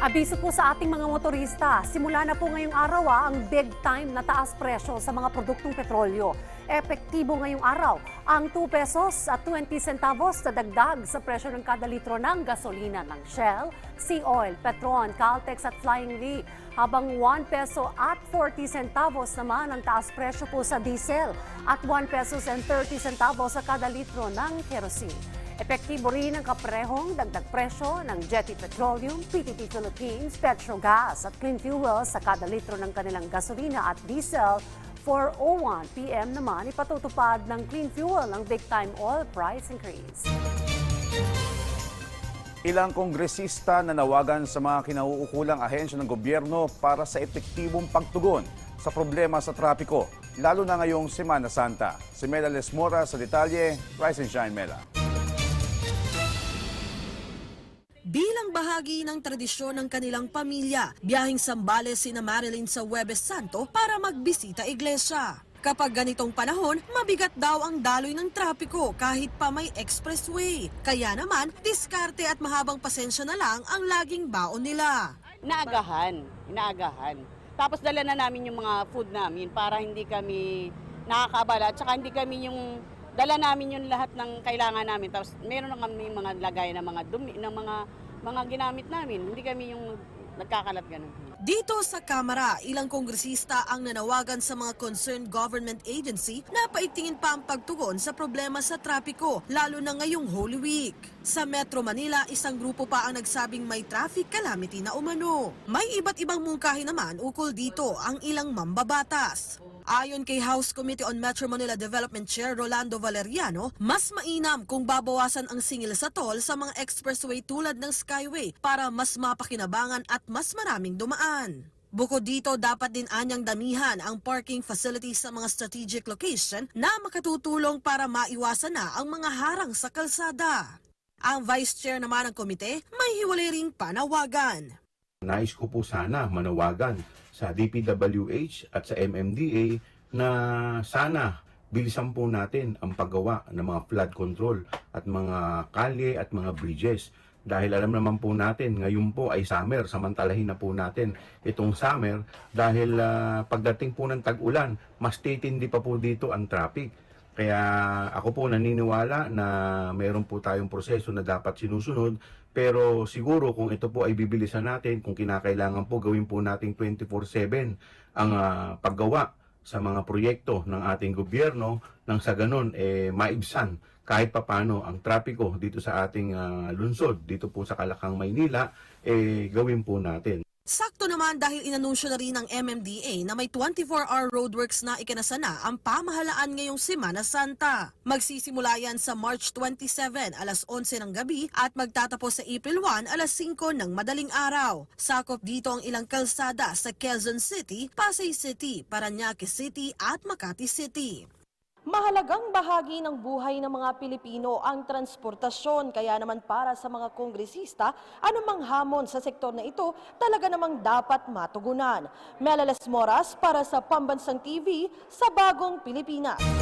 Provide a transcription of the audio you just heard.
Abiso po sa ating mga motorista, simula na po ngayong araw ah, ang big time na taas presyo sa mga produktong petrolyo. Epektibo ngayong araw ang 2 pesos at 20 centavos na dagdag sa presyo ng kada litro ng gasolina ng Shell, Sea Oil, Petron, Caltex at Flying V. Habang 1 peso at 40 centavos naman ang taas presyo po sa diesel at 1 pesos and 30 centavos sa kada litro ng kerosene. Epektibo rin ang kaprehong dagdag presyo ng Jetty Petroleum, PTT Philippines, Petrogas at Clean Fuel sa kada litro ng kanilang gasolina at diesel. 4.01 p.m. naman ipatutupad ng Clean Fuel ang big time oil price increase. Ilang kongresista nanawagan sa mga kinauukulang ahensya ng gobyerno para sa epektibong pagtugon sa problema sa trapiko, lalo na ngayong Semana Santa. Si Mela Lesmora sa detalye, Rise and Shine Mela. Bilang bahagi ng tradisyon ng kanilang pamilya, biyaheng Sambales sina Marilyn sa Huwebes Santo para magbisita iglesia. Kapag ganitong panahon, mabigat daw ang daloy ng trapiko kahit pa may expressway. Kaya naman, diskarte at mahabang pasensya na lang ang laging baon nila. Inaagahan, inaagahan. Tapos dala na namin yung mga food namin para hindi kami nakakabala at saka hindi kami yung dala namin yung lahat ng kailangan namin. Tapos meron na kami mga lagay ng mga dumi, ng mga mga ginamit namin. Hindi kami yung nagkakalat ganun. Dito sa Kamara, ilang kongresista ang nanawagan sa mga concerned government agency na paigtingin pa ang pagtugon sa problema sa trapiko, lalo na ngayong Holy Week. Sa Metro Manila, isang grupo pa ang nagsabing may traffic calamity na umano. May iba't ibang mungkahi naman ukol dito ang ilang mambabatas. Ayon kay House Committee on Metro Manila Development Chair Rolando Valeriano, mas mainam kung babawasan ang singil sa toll sa mga expressway tulad ng Skyway para mas mapakinabangan at mas maraming dumaan. Bukod dito, dapat din anyang damihan ang parking facilities sa mga strategic location na makatutulong para maiwasan na ang mga harang sa kalsada. Ang Vice Chair naman ng komite, may hiwalay ring panawagan. Nais ko po sana manawagan sa DPWH at sa MMDA na sana bilisan po natin ang paggawa ng mga flood control at mga kalye at mga bridges. Dahil alam naman po natin, ngayon po ay summer, samantalahin na po natin itong summer dahil ah, pagdating po ng tag-ulan, mas titindi pa po dito ang traffic. Kaya ako po naniniwala na mayroon po tayong proseso na dapat sinusunod pero siguro kung ito po ay bibilisan natin, kung kinakailangan po gawin po nating 24/7 ang ah, paggawa sa mga proyekto ng ating gobyerno nang sa ganun eh maibsan kahit papano ang trapiko dito sa ating ah, lungsod dito po sa Kalakang Maynila eh gawin po natin. Sakto naman dahil inanunsyo na rin ng MMDA na may 24-hour roadworks na ikinasana ang pamahalaan ngayong Semana Santa. Magsisimula yan sa March 27 alas 11 ng gabi at magtatapos sa April 1 alas 5 ng madaling araw. Sakop dito ang ilang kalsada sa Quezon City, Pasay City, Paranaque City at Makati City. Mahalagang bahagi ng buhay ng mga Pilipino ang transportasyon kaya naman para sa mga kongresista, anumang hamon sa sektor na ito talaga namang dapat matugunan. Melales Moras para sa Pambansang TV sa Bagong Pilipinas.